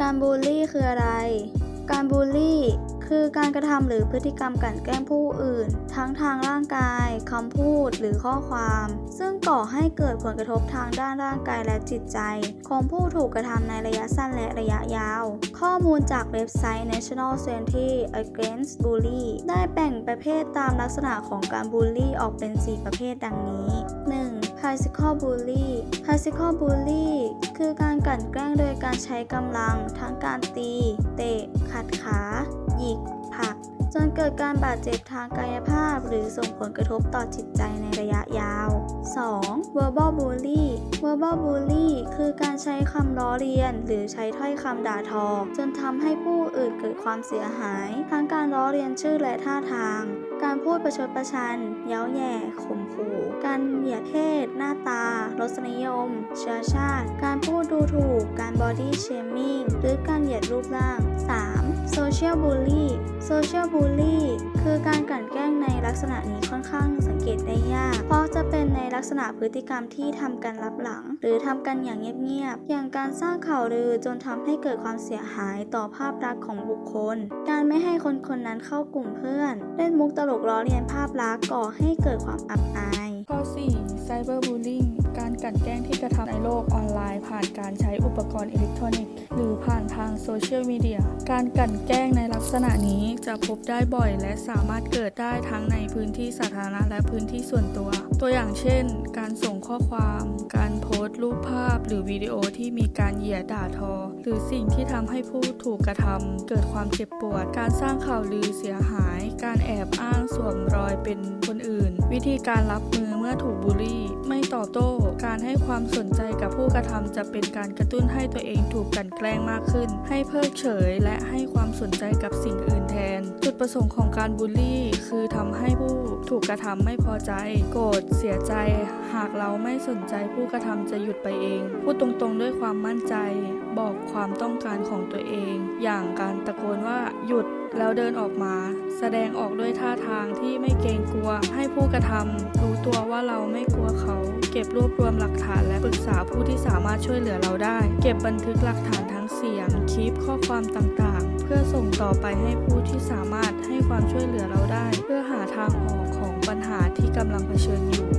การบูลลี่คืออะไร การบูลลี่คือการกระทำหรือพฤติกรรมกลั่นแกล้งผู้อื่น ทั้งทางร่างกายคำพูดหรือข้อความ ซึ่งก่อให้เกิดผลกระทบทางด้านร่างกายและจิตใจ ของผู้ถูกกระทำในระยะสั้นและระยะยาว ข้อมูลจากเว็บไซต์ National Center Against Bully ได้แบ่งประเภทตามลักษณะของการบูลลี่ออกเป็น 4 ประเภทดังนี้ 1. Physical Bully Physical Bully คือการกลั่นแกล้งโดยการใช้กำลัง ทั้งการตี เตะ ขัดขา หยิกผลัก จนเกิดการบาดเจ็บทางกายภาพ หรือส่งผลกระทบต่อจิตใจในระยะยาว 2. Verbal Bully Verbal Bully คือการใช้คำล้อเลียน หรือใช้ถ้อยคำด่าทอ จนทำให้ผู้อื่นเกิดความเสียหาย ทั้งการล้อเลียนชื่อและท่าทาง การพูดประชดประชัน เย้าแย่ ข่มขู่ การเหยียดเพศ หน้าตา รสนิยม เชื้อชาติ การพูดดูถูก การ body shaming หรือการเหยียดรูปร่าง 3. social bully social bully คือการกลั่นแกล้งในลักษณะนี้ค่อนข้าง ลักษณะพฤติกรรมที่ทำกันลับหลัง หรือทำกันอย่างเงียบๆ อย่างการสร้างข่าวลือจนทำให้เกิดความเสียหายต่อภาพลักษณ์ของบุคคล การไม่ให้คนคนนั้นเข้ากลุ่มเพื่อน เล่นมุกตลกล้อเลียนภาพลักษณ์ก่อให้เกิดความอับอาย ข้อ 4 Cyberbullying การกลั่นแกล้งที่กระท ผ่านการใช้อุปกรณ์อิเล็กทรอนิกส์ หรือผ่านทางโซเชียลมีเดีย การกลั่นแกล้งในลักษณะนี้จะพบได้บ่อย และสามารถเกิดได้ทั้งในพื้นที่สาธารณะและพื้นที่ส่วนตัว ตัวอย่างเช่น การส่งข้อความ การโพสต์รูปภาพ หรือวิดีโอที่มีการเหยียดด่าทอ หรือสิ่งที่ทำให้ผู้ถูกกระทำเกิดความเจ็บปวด การสร้างข่าวลือเสียหาย การแอบอ้างสวมรอยเป็นคน วิธีการรับมือเมื่อถูกบูลลี่ ไม่ตอบโต้ การให้ความสนใจกับผู้กระทำจะเป็นการกระตุ้นให้ตัวเองถูกกลันแกล้งมากขึ้น ให้เพิกเฉย และให้ความสนใจกับสิ่งอื่นแทน จุดประสงค์ของการบูลลี่ คือทำให้ผู้ถูกกระทำไม่พอใจ โกรธเสียใจ หากเราไม่สนใจผู้กระทำจะหยุดไปเอง พูดตรงๆด้วยความมั่นใจ บอกความต้องการของตัวเอง อย่างการตะโกนว่าหยุดแล้วเดินออกมา แสดงออกด้วยท่าทางที่ไม่เกรงกลัวให้ผู้ผู้กระทำรู้ตัวว่าเราไม่กลัวเขา เก็บรวบรวมหลักฐานและปรึกษาผู้ที่สามารถช่วยเหลือเราได้ เก็บบันทึกหลักฐานทั้งเสียง คลิปข้อความต่างๆ เพื่อส่งต่อไปให้ผู้ที่สามารถให้ความช่วยเหลือเราได้ เพื่อหาทางออกของปัญหาที่กำลังเผชิญอยู่